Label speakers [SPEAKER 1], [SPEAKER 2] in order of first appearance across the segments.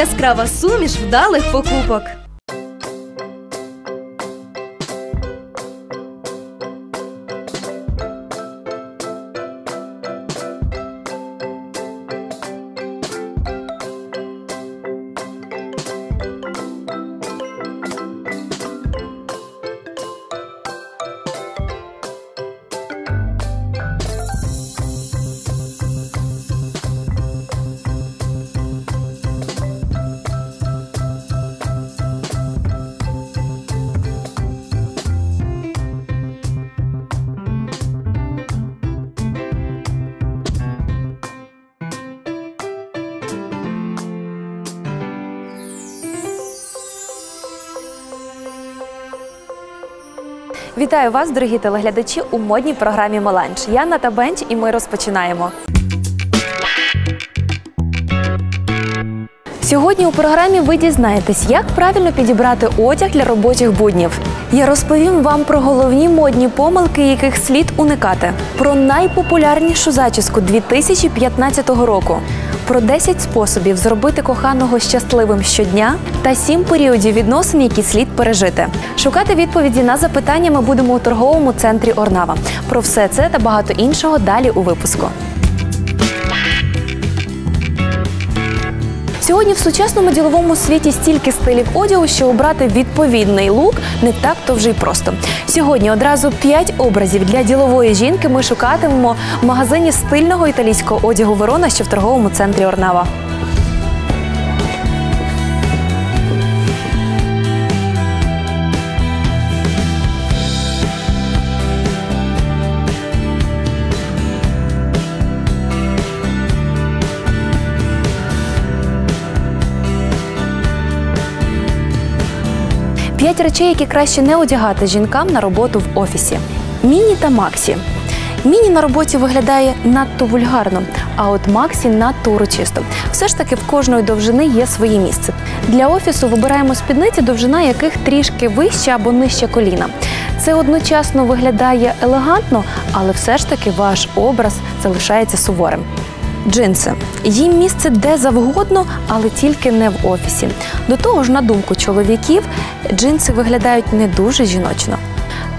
[SPEAKER 1] Яскрава суміш вдалих покупок.
[SPEAKER 2] Вітаю вас, дорогі телеглядачі, у модній програмі Меланж. Я Ната Бенч, і ми розпочинаємо. Сьогодні у програмі ви дізнаєтесь, як правильно підібрати одяг для робочих буднів. Я розповім вам про головні модні помилки, яких слід уникати, про найпопулярнішу зачіску 2015 року, про 10 способів зробити коханого щасливим щодня та 7 періодів відносин, які слід пережити. Шукати відповіді на запитання ми будемо у торговому центрі Орнава. Про все це та багато іншого далі у випуску. Сьогодні в сучасному діловому світі стільки стилів одягу, що обрати відповідний лук не так то вже й просто. Сьогодні одразу 5 образів для ділової жінки ми шукатимемо в магазині стильного італійського одягу Верона, що в торговому центрі Орнава. П'ять речей, які краще не одягати жінкам на роботу в офісі. Міні та Максі. Міні на роботі виглядає надто вульгарно, а от Максі надто урочисто. Все ж таки в кожної довжини є своє місце. Для офісу вибираємо спідниці, довжина яких трішки вища або нижче коліна. Це одночасно виглядає елегантно, але все ж таки ваш образ залишається суворим. Джинси їм місце де завгодно, але тільки не в офісі. До того ж, на думку чоловіків, джинси виглядають не дуже жіночно.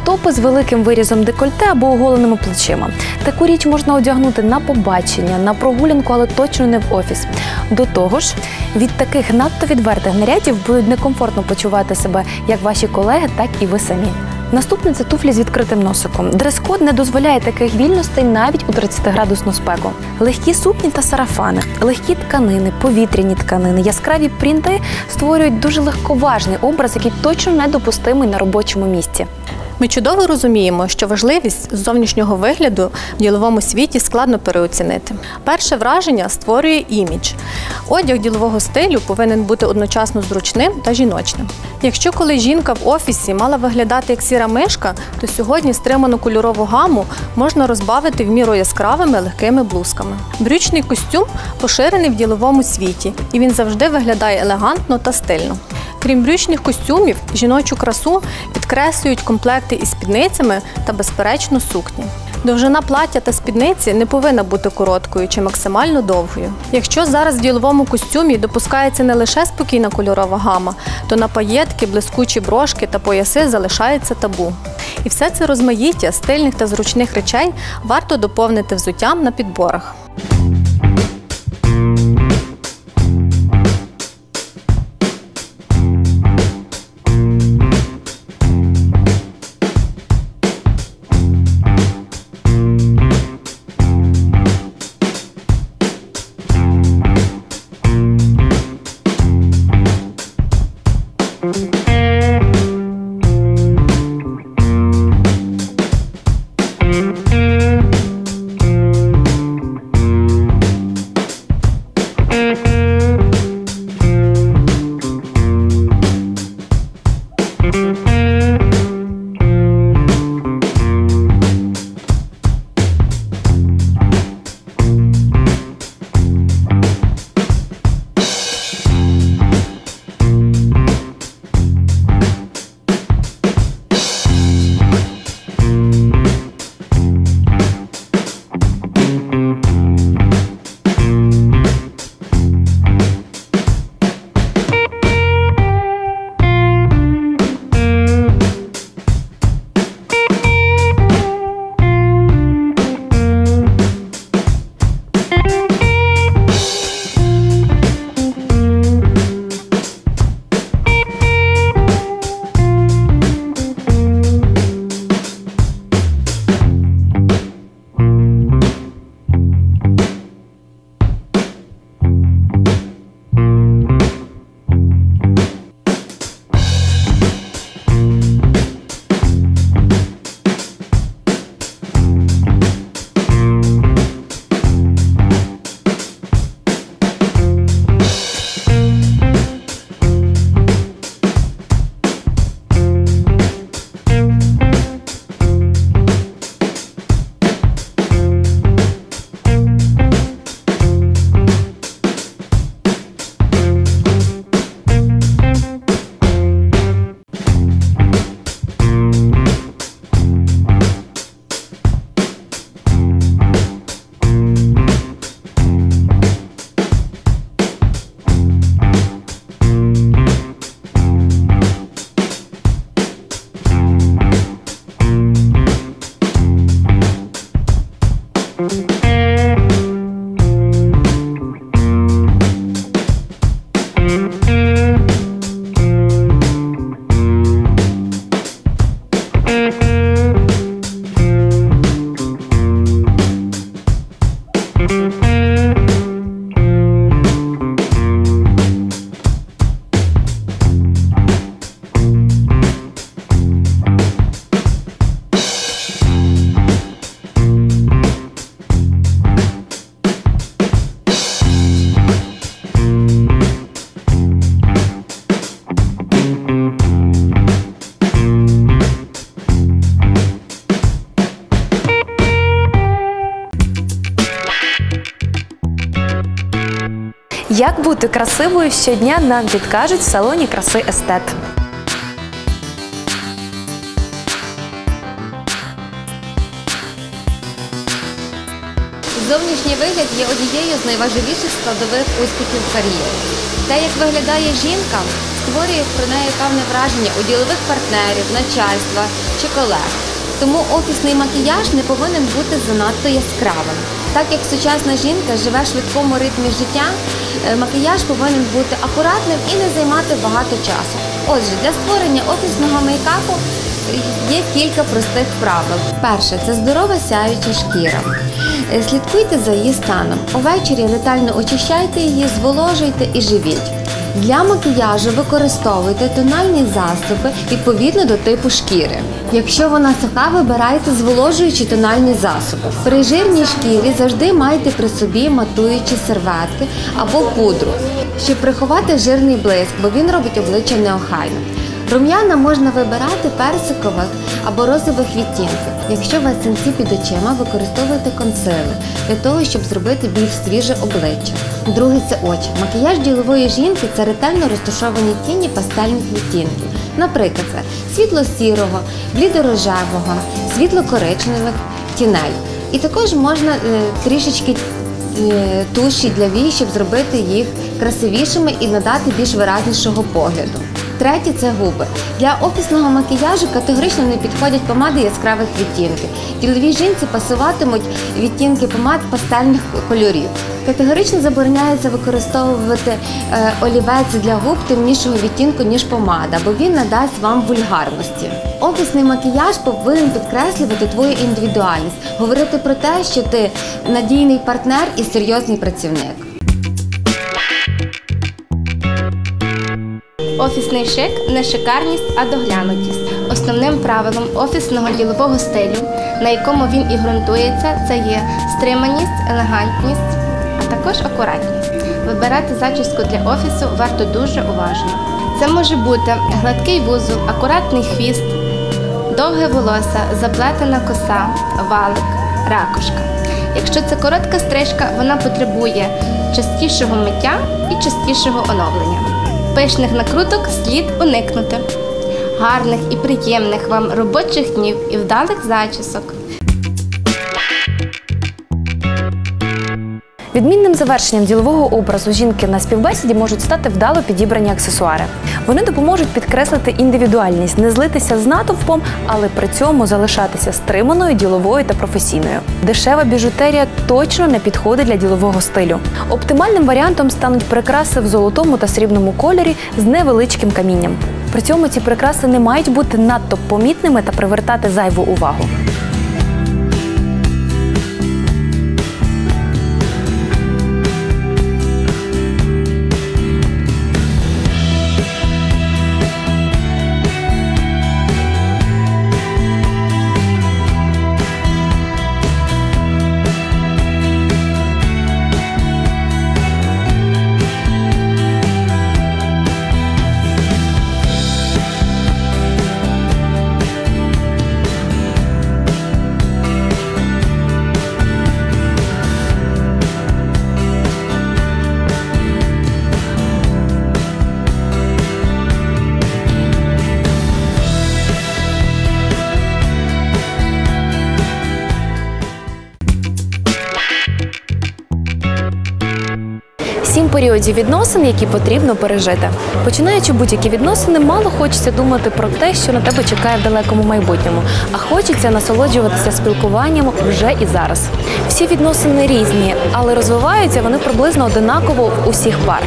[SPEAKER 2] Топи з великим вирізом декольте або оголеними плечима. Таку річ можна одягнути на побачення, на прогулянку, але точно не в офіс. До того ж, від таких надто відвертих нарядів будуть некомфортно почувати себе як ваші колеги, так і ви самі. Наступне це туфлі з відкритим носиком. Дрес-код не дозволяє таких вільностей навіть у 30-градусну спеку. Легкі сукні та сарафани, легкі тканини, повітряні тканини, яскраві принти створюють дуже легковажний образ, який точно недопустимий на робочому місці.
[SPEAKER 3] Ми чудово розуміємо, що важливість зовнішнього вигляду в діловому світі складно переоцінити. Перше враження створює імідж. Одяг ділового стилю повинен бути одночасно зручним та жіночним. Якщо коли жінка в офісі мала виглядати як сіра мишка, то сьогодні стриману кольорову гаму можна розбавити в міру яскравими легкими блузками. Брючний костюм поширений в діловому світі, і він завжди виглядає елегантно та стильно. Крім брючних костюмів, жіночу красу підкреслюють комплекти із спідницями та, безперечно, сукні. Довжина плаття та спідниці не повинна бути короткою чи максимально довгою. Якщо зараз в діловому костюмі допускається не лише спокійна кольорова гама, то на паєтки, блискучі брошки та пояси залишається табу. І все це розмаїття стильних та зручних речей варто доповнити взуттям на підборах.
[SPEAKER 2] Бути красивою щодня нам підкажуть в салоні краси естет.
[SPEAKER 1] Зовнішній вигляд є однією з найважливіших складових успіхів в кар'єрі. Те, як виглядає жінка, створює про неї певне враження у ділових партнерів, начальства чи колег. Тому офісний макіяж не повинен бути занадто яскравим. Так як сучасна жінка живе в швидкому ритмі життя, е, макіяж повинен бути акуратним і не займати багато часу. Отже, для створення офісного мейкапу є кілька простих правил. Перше це здорова сяюча шкіра. Е, Слідкуйте за її станом. Увечері ретельно очищайте її, зволожуйте і живіть. Для макіяжу використовуйте тональні засоби відповідно до типу шкіри. Якщо вона суха, вибирайте зволожуючі тональні засоби. При жирній шкірі завжди майте при собі матуючі серветки або пудру, щоб приховати жирний блиск, бо він робить обличчя неохайним. Рум'яна можна вибирати персикових або розових відтінків. Якщо у вас синці під очима, використовуйте консилер для того, щоб зробити більш свіже обличчя. Друге це очі. Макіяж ділової жінки це ретельно розташовані тіні пастельних відтінків. Наприклад, це світло-сірого, блідорожевого, світло-коричневих тіней. І також можна е, трішечки е, туші для вій, щоб зробити їх красивішими і надати більш виразнішого погляду. Третє це губи. Для офісного макіяжу категорично не підходять помади яскравих відтінків. Діловій жінці пасуватимуть відтінки помад пастельних кольорів. Категорично забороняється використовувати е, олівець для губ темнішого відтінку, ніж помада, бо він надасть вам вульгарності. Офісний макіяж повинен підкреслювати твою індивідуальність, говорити про те, що ти надійний партнер і серйозний працівник.
[SPEAKER 4] Офісний шик не шикарність, а доглянутість. Основним правилом офісного ділового стилю, на якому він і ґрунтується, це є стриманість, елегантність, а також акуратність. Вибирати зачіску для офісу варто дуже уважно. Це може бути гладкий вузол, акуратний хвіст, довге волосся, заплетена коса, валик, ракушка. Якщо це коротка стрижка, вона потребує частішого миття і частішого оновлення. Пишних накруток слід уникнути. Гарних і приємних вам робочих днів і вдалих зачісок.
[SPEAKER 2] Відмінним завершенням ділового образу жінки на співбесіді можуть стати вдало підібрані аксесуари. Вони допоможуть підкреслити індивідуальність, не злитися з натовпом, але при цьому залишатися стриманою, діловою та професійною. Дешева біжутерія точно не підходить для ділового стилю. Оптимальним варіантом стануть прикраси в золотому та срібному кольорі з невеличким камінням. При цьому ці прикраси не мають бути надто помітними та привертати зайву увагу. Періоді відносин, які потрібно пережити. Починаючи будь-які відносини, мало хочеться думати про те, що на тебе чекає в далекому майбутньому, а хочеться насолоджуватися спілкуванням вже і зараз. Всі відносини різні, але розвиваються вони приблизно одинаково в усіх пар.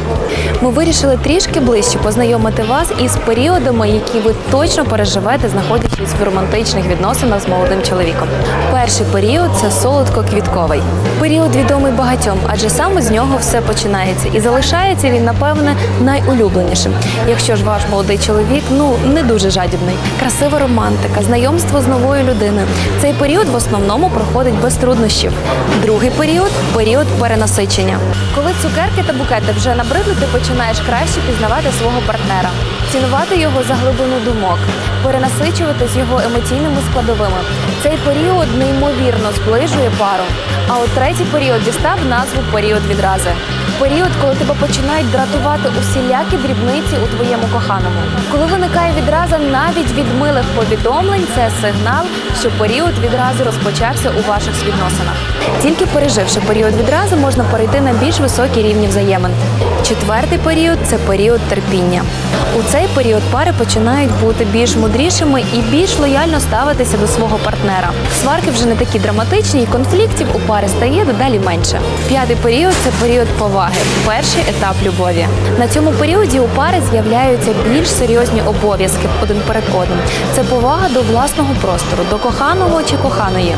[SPEAKER 2] Ми вирішили трішки ближче познайомити вас із періодами, які ви точно переживете, знаходячись в романтичних відносинах з молодим чоловіком. Перший період це солодко-квітковий. Період відомий багатьом, адже саме з нього все починається. І залишається він, напевне, найулюбленішим. Якщо ж ваш молодий чоловік ну не дуже жадібний, красива романтика, знайомство з новою людиною. Цей період в основному проходить без труднощів. Другий період період перенасичення. Коли цукерки та букети вже набридли, ти починаєш краще пізнавати свого партнера, цінувати його за глибину думок, перенасичувати з його емоційними складовими. Цей період неймовірно зближує пару. А от третій період дістав назву період відрази. Період, коли тебе починають дратувати усілякі дрібниці у твоєму коханому. Коли виникає відраза навіть від милих повідомлень, це сигнал, що період відрази розпочався у ваших відносинах. Тільки переживши період відрази, можна перейти на більш високі рівні взаємин. Четвертий період це період терпіння. У цей період пари починають бути більш мудрішими і більш лояльно ставитися до свого партнера. Сварки вже не такі драматичні, і конфліктів у пари стає дедалі менше. П'ятий період це період поваги, перший етап любові. На цьому періоді у пари з'являються більш серйозні обов'язки один перед одним. Це повага до власного простору, до коханого чи коханої.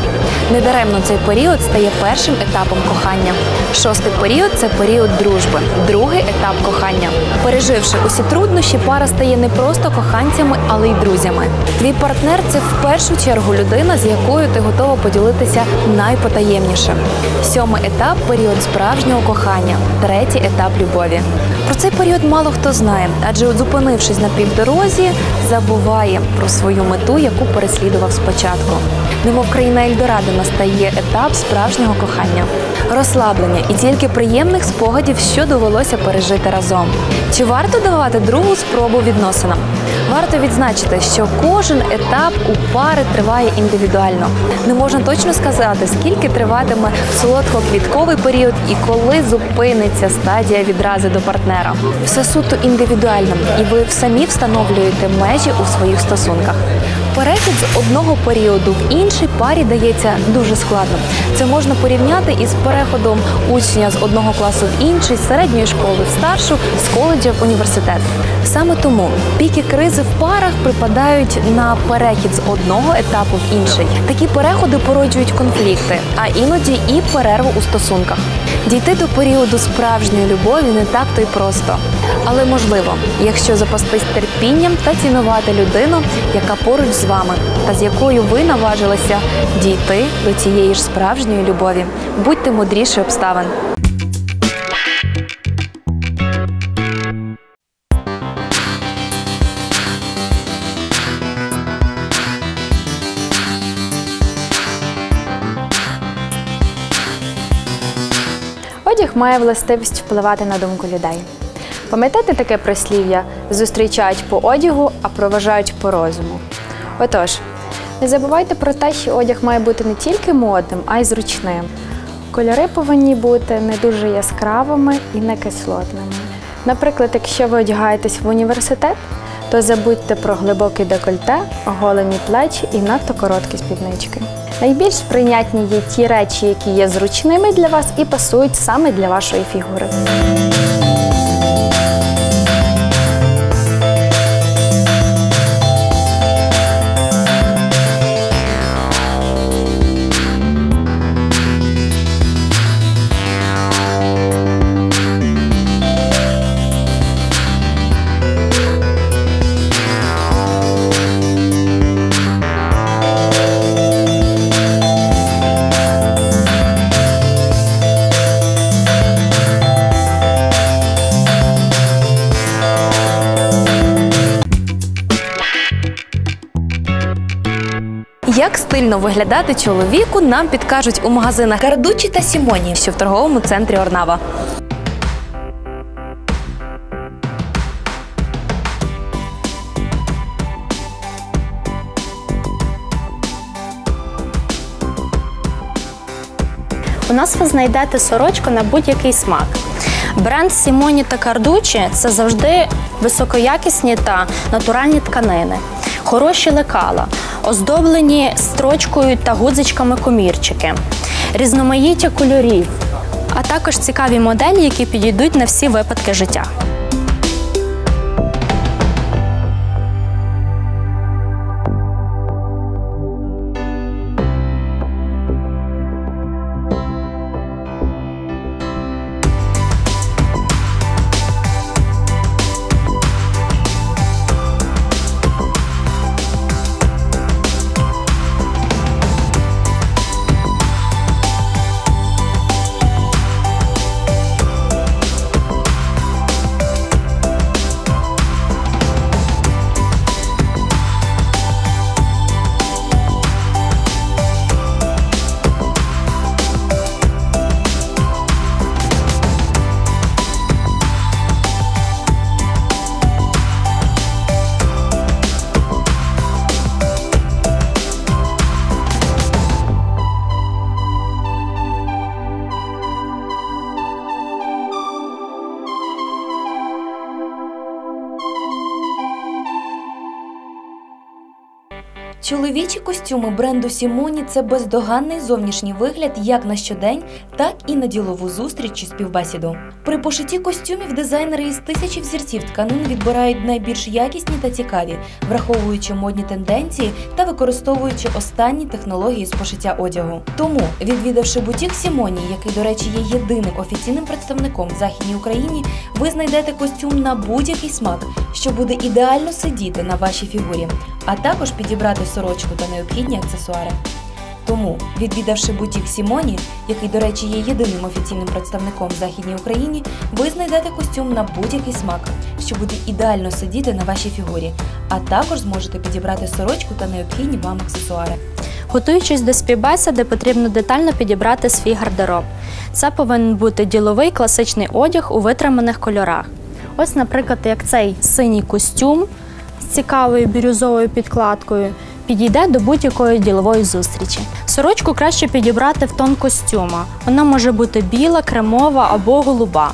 [SPEAKER 2] Недаремно цей період стає першим етапом кохання. Шостий період це період дружби, другий етап кохання. Переживши усі труднощі, пара стає не просто коханцями, але й друзями. Твій партнер це в першу чергу людина, з якою ти готова поділитися найпотаємнішим. Сьомий етап період справжнього кохання, третій етап любові. Про цей період мало хто знає, адже зупинившись на півдорозі, забуває про свою мету, яку переслідував спочатку. Немов країна Ельдорадо настає етап справжнього кохання, розслаблення і тільки приємних спогадів, що довелося пережити разом. Чи варто давати другу спробу відносинам? Варто відзначити, що кожен етап у пари триває індивідуально. Не можна точно сказати, скільки триватиме солодко-квітковий період і коли зупиниться стадія відрази до партнера. Все суто індивідуально, і ви самі встановлюєте межі у своїх стосунках. Перехід з одного періоду в інший парі дається дуже складно. Це можна порівняти із переходом учня з одного класу в інший, з середньої школи в старшу, з коледжа в університет. Саме тому піки кризи в парах припадають на перехід з одного етапу в інший. Такі переходи породжують конфлікти, а іноді і перерву у стосунках. Дійти до періоду справжньої любові не так то й просто, але можливо, якщо запастись терпінням та цінувати людину, яка поруч з вами, та з якою ви наважилися дійти до цієї ж справжньої любові. Будьте мудріші обставин.
[SPEAKER 5] Одяг має властивість впливати на думку людей. Пам'ятаєте таке прислів'я зустрічають по одягу, а проважають по розуму. Отож, не забувайте про те, що одяг має бути не тільки модним, а й зручним. Кольори повинні бути не дуже яскравими і не кислотними. Наприклад, якщо ви одягаєтесь в університет, то забудьте про глибоке декольте, оголені плечі і надто короткі спіднички. Найбільш прийнятні є ті речі, які є зручними для вас і пасують саме для вашої фігури.
[SPEAKER 2] Як стильно виглядати чоловіку, нам підкажуть у магазинах Кардучі та Сімоні, що в торговому центрі Орнава.
[SPEAKER 6] У нас ви знайдете сорочку на будь-який смак. Бренд Сімоні та Кардучі це завжди високоякісні та натуральні тканини, хороші лекала, оздоблені строчкою та гудзичками комірчики, різноманіття кольорів, а також цікаві моделі, які підійдуть на всі випадки життя.
[SPEAKER 2] Чоловічі костюми бренду Сімоні це бездоганний зовнішній вигляд як на щодень, так і на ділову зустріч чи співбесіду. При пошитті костюмів дизайнери із тисячі взірців тканин відбирають найбільш якісні та цікаві, враховуючи модні тенденції та використовуючи останні технології з пошиття одягу. Тому, відвідавши бутік Сімоні, який, до речі, є єдиним офіційним представником в Західній Україні, ви знайдете костюм на будь-який смак, що буде ідеально сидіти на вашій фігурі, а також підібрати сорочку та необхідні аксесуари. Тому, відвідавши бутік Сімоні, який, до речі, є єдиним офіційним представником в Західній Україні, ви знайдете костюм на будь-який смак, що буде ідеально сидіти на вашій фігурі, а також зможете підібрати сорочку та необхідні вам аксесуари.
[SPEAKER 6] Готуючись до співбесіди, потрібно детально підібрати свій гардероб. Це повинен бути діловий класичний одяг у витриманих кольорах. Ось, наприклад, як цей синій костюм з цікавою бірюзовою підкладкою підійде до будь-якої ділової зустрічі. Сорочку краще підібрати в тон костюма. Вона може бути біла, кремова або голуба.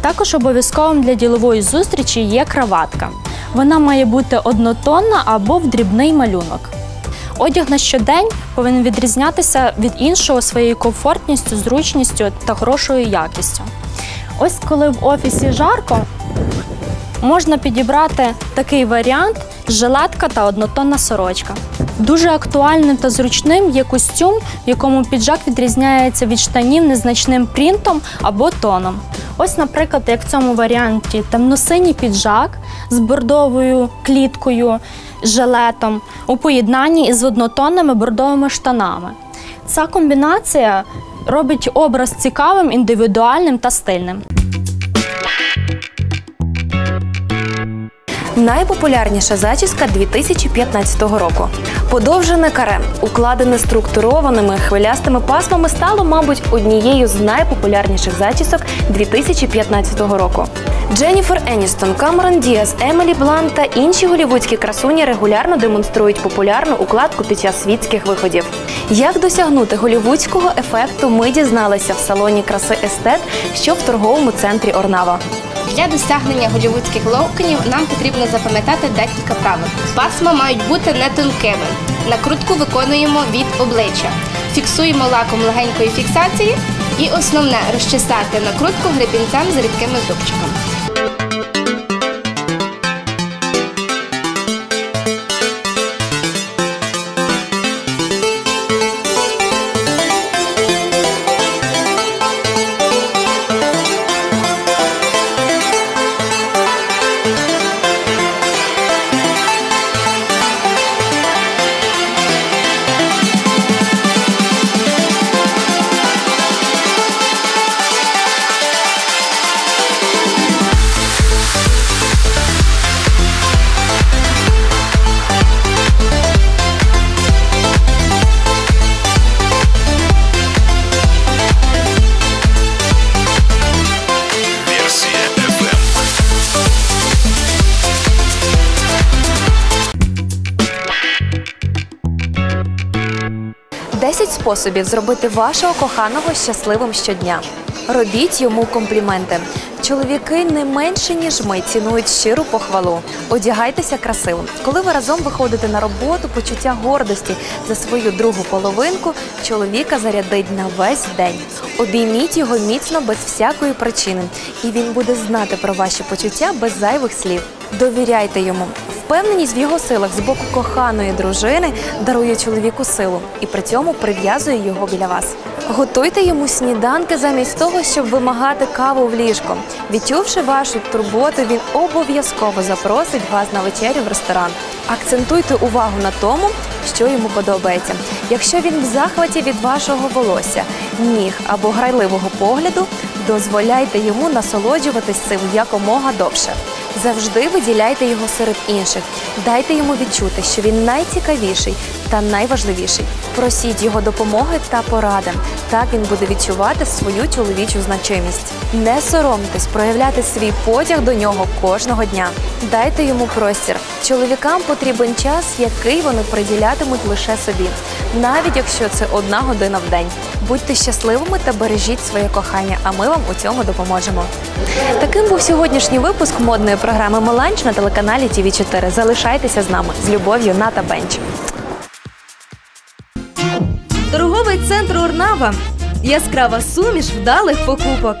[SPEAKER 6] Також обов'язковим для ділової зустрічі є краватка. Вона має бути однотонна або в дрібний малюнок. Одяг на щодень повинен відрізнятися від іншого своєю комфортністю, зручністю та хорошою якістю. Ось коли в офісі жарко, можна підібрати такий варіант жилетка та однотонна сорочка. Дуже актуальним та зручним є костюм, в якому піджак відрізняється від штанів незначним принтом або тоном. Ось, наприклад, як в цьому варіанті темно-синій піджак з бордовою кліткою, жилетом у поєднанні із однотонними бордовими штанами. Ця комбінація робить образ цікавим, індивідуальним та стильним.
[SPEAKER 2] Найпопулярніша зачіска 2015 року. Подовжене каре, укладене структурованими хвилястими пасмами, стало, мабуть, однією з найпопулярніших зачісок 2015 року. Дженніфер Еністон, Камерон Діас, Емілі Блант та інші голівудські красуні регулярно демонструють популярну укладку під час світських виходів. Як досягнути голівудського ефекту, ми дізналися в салоні краси Естет, що в торговому центрі Орнава.
[SPEAKER 4] Для досягнення голівудських локонів нам потрібно запам'ятати декілька правил. Пасма мають бути не тонкими. Накрутку виконуємо від обличчя. Фіксуємо лаком легенької фіксації. І основне розчесати накрутку гребінцем з рідкими зубчиками.
[SPEAKER 2] Способів зробити вашого коханого щасливим щодня. Робіть йому компліменти. Чоловіки не менше ніж ми цінують щиру похвалу. Одягайтеся красиво. Коли ви разом виходите на роботу, почуття гордості за свою другу половинку чоловіка зарядить на весь день. Обійміть його міцно без всякої причини, і він буде знати про ваші почуття без зайвих слів. Довіряйте йому. Впевненість в його силах з боку коханої дружини дарує чоловіку силу і при цьому прив'язує його біля вас. Готуйте йому сніданки замість того, щоб вимагати каву в ліжко. Відчувши вашу турботу, він обов'язково запросить вас на вечерю в ресторан. Акцентуйте увагу на тому, що йому подобається. Якщо він в захваті від вашого волосся, ніг або грайливого погляду, дозволяйте йому насолоджуватись цим якомога довше. Завжди виділяйте його серед інших. Дайте йому відчути, що він найцікавіший та найважливіший. Просіть його допомоги та поради. Так він буде відчувати свою чоловічу значимість. Не соромтесь проявляти свій потяг до нього кожного дня. Дайте йому простір. Чоловікам потрібен час, який вони приділятимуть лише собі, навіть якщо це одна година в день. Будьте щасливими та бережіть своє кохання, а ми вам у цьому допоможемо. Таким був сьогоднішній випуск модної програми Меланч на телеканалі tv 4 Залишайтеся з нами з любов'ю Ната Бенч.
[SPEAKER 7] Торговий центр Урнава. Яскрава суміш вдалих покупок.